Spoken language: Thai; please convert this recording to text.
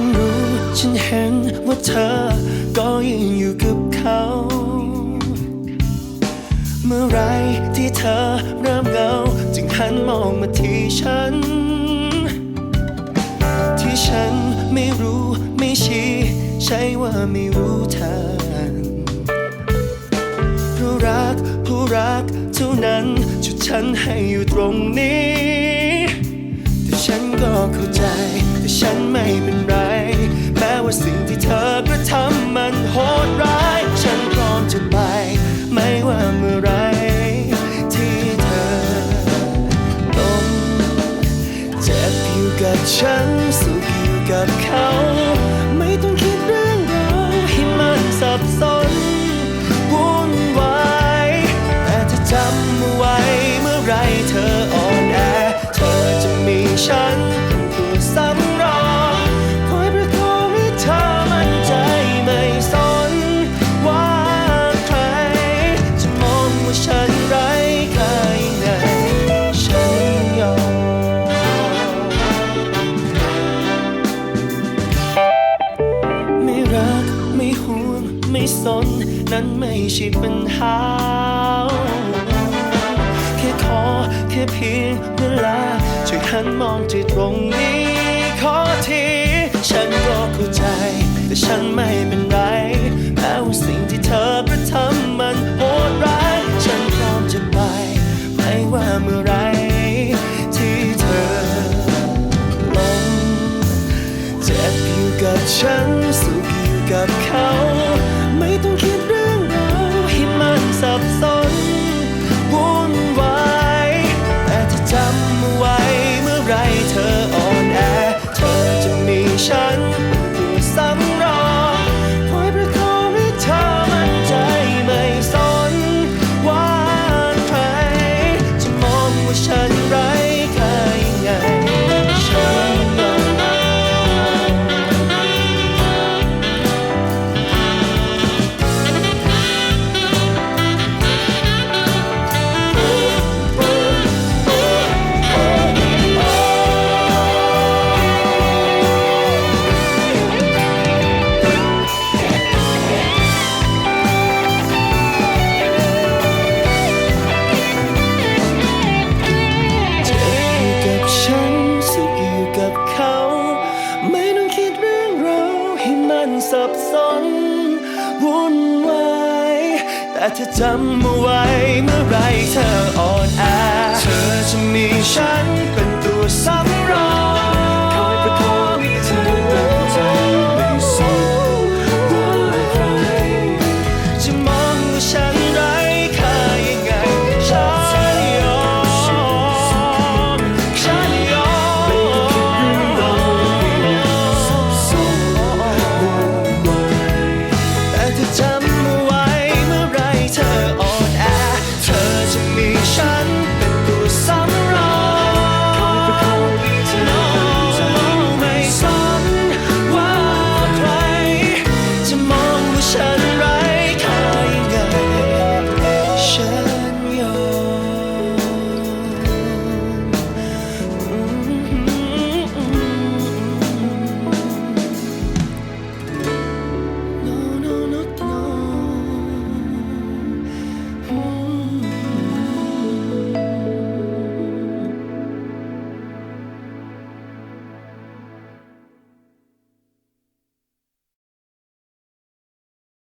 ฉันรู้ ฉันเห็นว่าเธอ ก็ยังอยู่กับเขา เมื่อไรที่เธอเริ่มเหงา จึงหันมองมาที่ฉัน ที่ฉันไม่รู้ไม่ชี้ใช่ว่าไม่รู้ทันผู้รักผู้รักเท่านั้นชุดฉันให้อยู่ตรงนี้ แต่ฉันก็เข้าใจ แต่ฉันไม่เป็นไร แม้ว่าสิ่งที่เธอกระทำมันโหดร้าย ฉันพร้อมจะไป ไม่ว่าเมื่อไรที่เธอลงเจ็บอยู่กับฉัน นั้นไม่ใช่ปัญหา แค่ขอแค่เพียงเวลาช่วยหันมองที่ตรงนี้ ขอที ฉันก็เข้าใจ แต่ฉันไม่เป็นไรแม้ว่าสิ่งที่เธอกระทำมันโหดร้าย ฉันพร้อมจะไป ไม่ว่าเมื่อไรที่เธอลงเจ็บอยู่กับฉันสุขอยู่กับเขาันสับสนวุ่นวายแต่เธอจำเอาไว้เมื่อไรเธออ่อนแอเธอจะมีฉัน